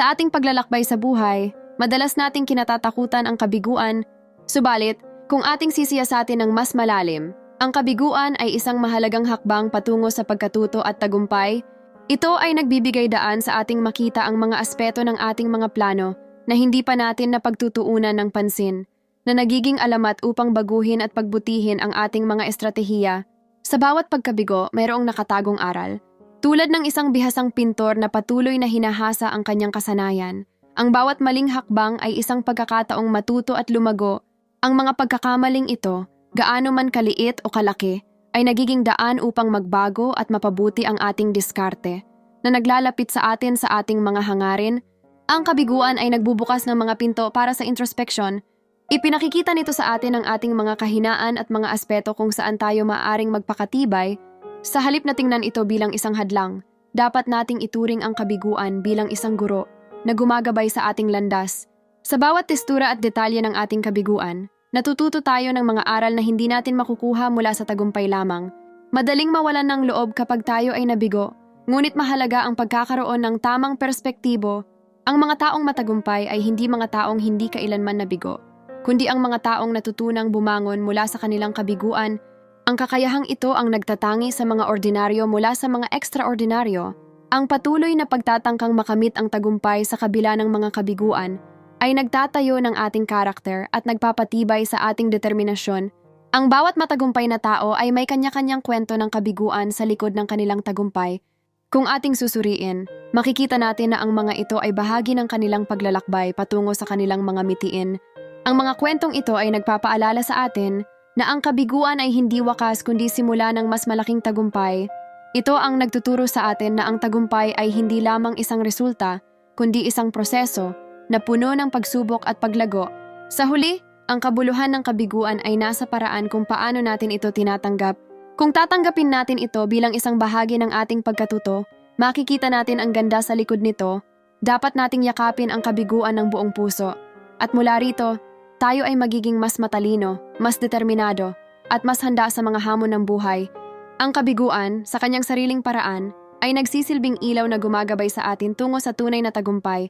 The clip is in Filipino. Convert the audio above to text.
Sa ating paglalakbay sa buhay, madalas nating kinatatakutan ang kabiguan, subalit kung ating sisiyasatin ng mas malalim, ang kabiguan ay isang mahalagang hakbang patungo sa pagkatuto at tagumpay. Ito ay nagbibigay daan sa ating makita ang mga aspeto ng ating mga plano na hindi pa natin napagtutuunan ng pansin, na nagiging alamat upang baguhin at pagbutihin ang ating mga estratehiya. Sa bawat pagkabigo, mayroong nakatagong aral. Tulad ng isang bihasang pintor na patuloy na hinahasa ang kanyang kasanayan, ang bawat maling hakbang ay isang pagkakataong matuto at lumago. Ang mga pagkakamaling ito, gaano man kaliit o kalaki, ay nagiging daan upang magbago at mapabuti ang ating diskarte, na naglalapit sa atin sa ating mga hangarin. Ang kabiguan ay nagbubukas ng mga pinto para sa introspection. Ipinakikita nito sa atin ang ating mga kahinaan at mga aspeto kung saan tayo maaaring magpakatibay. Sa halip na tingnan ito bilang isang hadlang, dapat nating ituring ang kabiguan bilang isang guro na gumagabay sa ating landas. Sa bawat testura at detalye ng ating kabiguan, natututo tayo ng mga aral na hindi natin makukuha mula sa tagumpay lamang. Madaling mawalan ng loob kapag tayo ay nabigo, ngunit mahalaga ang pagkakaroon ng tamang perspektibo. Ang mga taong matagumpay ay hindi mga taong hindi kailanman nabigo, kundi ang mga taong natutunang bumangon mula sa kanilang kabiguan. Ang kakayahang ito ang nagtatangi sa mga ordinaryo mula sa mga ekstraordinaryo. Ang patuloy na pagtatangkang makamit ang tagumpay sa kabila ng mga kabiguan ay nagtatayo ng ating karakter at nagpapatibay sa ating determinasyon. Ang bawat matagumpay na tao ay may kanya-kanyang kwento ng kabiguan sa likod ng kanilang tagumpay. Kung ating susuriin, makikita natin na ang mga ito ay bahagi ng kanilang paglalakbay patungo sa kanilang mga mitiin. Ang mga kwentong ito ay nagpapaalala sa atin na ang kabiguan ay hindi wakas kundi simula ng mas malaking tagumpay. Ito ang nagtuturo sa atin na ang tagumpay ay hindi lamang isang resulta, kundi isang proseso na puno ng pagsubok at paglago. Sa huli, ang kabuluhan ng kabiguan ay nasa paraan kung paano natin ito tinatanggap. Kung tatanggapin natin ito bilang isang bahagi ng ating pagkatuto, makikita natin ang ganda sa likod nito, dapat nating yakapin ang kabiguan ng buong puso. At mula rito, tayo ay magiging mas matalino, mas determinado, at mas handa sa mga hamon ng buhay. Ang kabiguan, sa kanyang sariling paraan, ay nagsisilbing ilaw na gumagabay sa atin tungo sa tunay na tagumpay